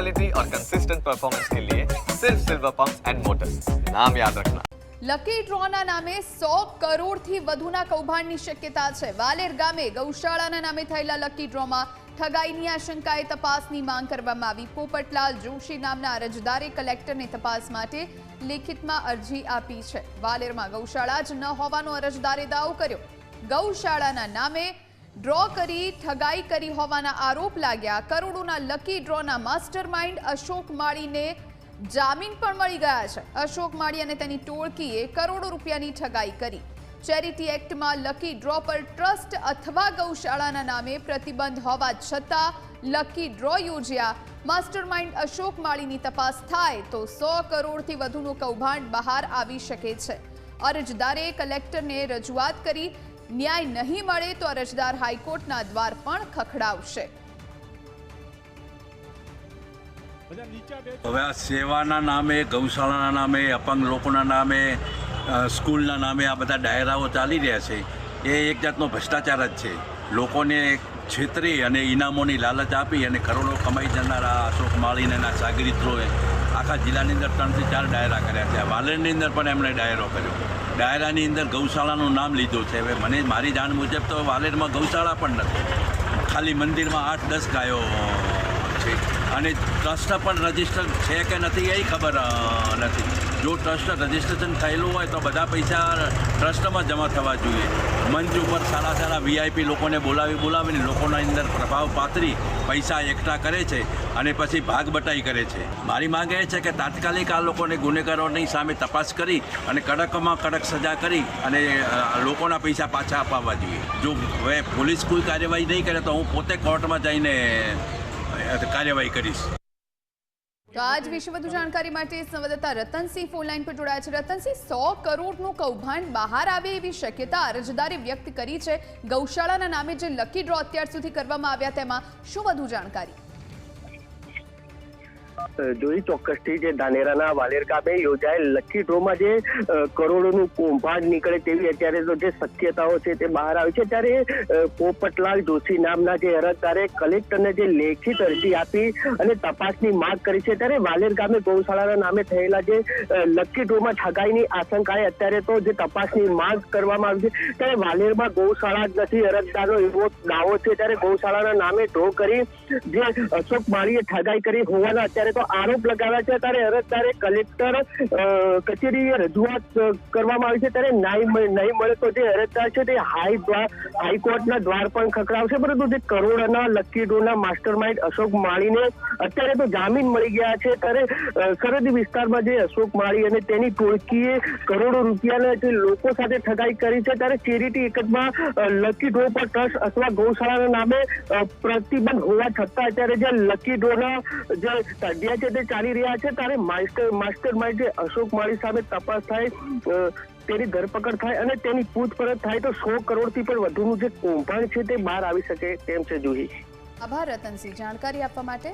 Quality और consistent performance के लिए सिर्फ सिल्वर पंप एंड मोटर्स नाम याद रखना લકી ડ્રોના નામે સો કરોડથી વધુના કૌભાંડની શક્યતા છે વાલેર ગામે ગૌશાળાના નામે થયેલા લકી ડ્રોમાં ઠગાઈની આશંકાએ તપાસની માંગ કરવામાં આવી પોપટલાલ જોશી નામના અરજદારે કલેક્ટરને તપાસ માટે લેખિતમાં અરજી આપી છે વાલેરમાં ગૌશાળા જ ન હોવાનો અરજદારે દાવો કર્યો ગૌશાળાના નામે ડ્રો કરી, ઠગાઈ કરી હોવાના આરોપ લાગ્યા. કરોડોના લકી ડ્રોના માસ્ટર માઇન્ડ અશોક માળીને જામીન પણ મળી ગયા છે. અશોક માળી અને તેની ટોળકીએ કરોડો રૂપિયાની ઠગાઈ કરી. ચેરિટી એક્ટમાં લકી ડ્રો પર ટ્રસ્ટ અથવા ગૌશાળાના નામે પ્રતિબંધ હોવા છતાં લકી ડ્રો યોજ્યા. માસ્ટર માઇન્ડ અશોક માળીની તપાસ થાય તો સો કરોડથી વધુનું કૌભાંડ બહાર આવી શકે છે. અરજદારે કલેક્ટરને રજૂઆત કરી ન્યાય નહીં મળે તો અરજદાર હાઈકોર્ટના દ્વાર પણ ખખડાવશે. હવે આ સેવાના નામે, ગૌશાળાના નામે, અપંગ લોકોના નામે સ્કૂલના નામે આ બધા ડાયરાઓ ચાલી રહ્યા છે. એ એક જાતનો ભ્રષ્ટાચાર જ છે. લોકોને છેતરી અને ઇનામોની લાલચ આપી અને કરોડો કમાઈ જનારા અશોક માળીને એના સાગરીત્રોએ આખા જિલ્લાની અંદર ત્રણથી ચાર ડાયરા કર્યા છે. વાલેરની અંદર પણ એમણે ડાયરો કર્યો. ડાયરાની અંદર ગૌશાળાનું નામ લીધું છે. હવે મને મારી જાણ મુજબ તો વાલેરમાં ગૌશાળા પણ નથી. ખાલી મંદિરમાં આઠ દસ ગાયો છે. અને ટ્રસ્ટ પણ રજિસ્ટર છે કે નથી એ ખબર નથી. જો ટ્રસ્ટ રજીસ્ટ્રેશન થયેલું હોય તો બધા પૈસા ટ્રસ્ટમાં જમા થવા જોઈએ. મંચ ઉપર સારા સારા વીઆઈપી લોકોને બોલાવી બોલાવીને લોકોના અંદર પ્રભાવ પાથરી પૈસા એકઠા કરે છે અને પછી ભાગ બટાઈ કરે છે. મારી માંગ એ છે કે તાત્કાલિક આ લોકોને ગુનેગારોની સામે તપાસ કરી અને કડકમાં કડક સજા કરી અને લોકોના પૈસા પાછા અપાવવા જોઈએ. જો હવે પોલીસ કોઈ કાર્યવાહી નહીં કરે તો હું પોતે કોર્ટમાં જઈને કાર્યવાહી કરીશ. તો આજ વિશે વધુ જાણકારી માટે સંવાદદાતા રતનસિંહ ફોનલાઈન પર જોડાયા છે. રતનસિંહ, સો કરોડનું કૌભાંડ બહાર આવે એવી શક્યતા અરજદારે વ્યક્ત કરી છે. ગૌશાળાના નામે જે લકી ડ્રો અત્યાર સુધી કરવામાં આવ્યા તેમાં શું વધુ જાણકારી? જોઈ ચોક્કસથી જે ધાનેરાના વાલેર ગામે યોજાયેલ લકી ડ્રોમાં જે કરોડોનું કૌભાંડ નીકળે તેવી અત્યારે તો જે શક્યતાઓ છે તે બહાર આવી છે. ત્યારે પોપટલાલ જોશી નામના જે અરજદારે કલેક્ટરને જે લેખિત અરજી આપી અને તપાસની માંગ કરી છે. ત્યારે વાલેર ગામે ગૌશાળાના નામે થયેલા જે લકી ડ્રોમાં ઠગાઈની આશંકાએ અત્યારે તો જે તપાસની માંગ કરવામાં આવી છે. ત્યારે વાલેરમાં ગૌશાળા જ નથી, અરજદારનો એવો દાવો છે. ત્યારે ગૌશાળાના નામે ડ્રો કરી જે અશોક માળીએ ઠગાઈ કરી હોવાના અત્યારે તો આરોપ લગાવ્યા છે. ત્યારે અરજદારે કલેક્ટર કચેરીએ રજૂઆત કરવામાં આવી છે. ત્યારે નહીં નહીં મળે તો જે અરજદાર છે તે હાઈ હાઈકોર્ટના દ્વાર પણ ખખડાવશે. પરંતુ જે કરોડના લકી ડોના માસ્ટર માઇન્ડ અશોક માળીને અત્યારે તો જામીન મળી ગયા છે. ત્યારે સરહદી વિસ્તારમાં જે અશોક માળી અને તેની ટોળકીએ કરોડો રૂપિયાના જે લોકો સાથે ઠગાઈ કરી છે. ત્યારે ચેરિટી એકદમાં લકી ડ્રો પર ટ્રસ્ટ અથવા ગૌશાળાના નામે પ્રતિબંધ હોવા છતાં અત્યારે જે લકી ડ્રોના જે તડિયા છે તે ચાલી રહ્યા છે, ત્યારે માસ્ટર માસ્ટર માઇન્ડ જે અશોક માળી સામે તપાસ થાય તેની ધરપકડ થાય અને તેની પૂછપરછ થાય તો સો કરોડથી પણ વધુનું જે કૌભાંડ છે તે બહાર આવી શકે તેમ છે જુહી. આભાર, રતનસિંહ. જાણકારી આપવા માટે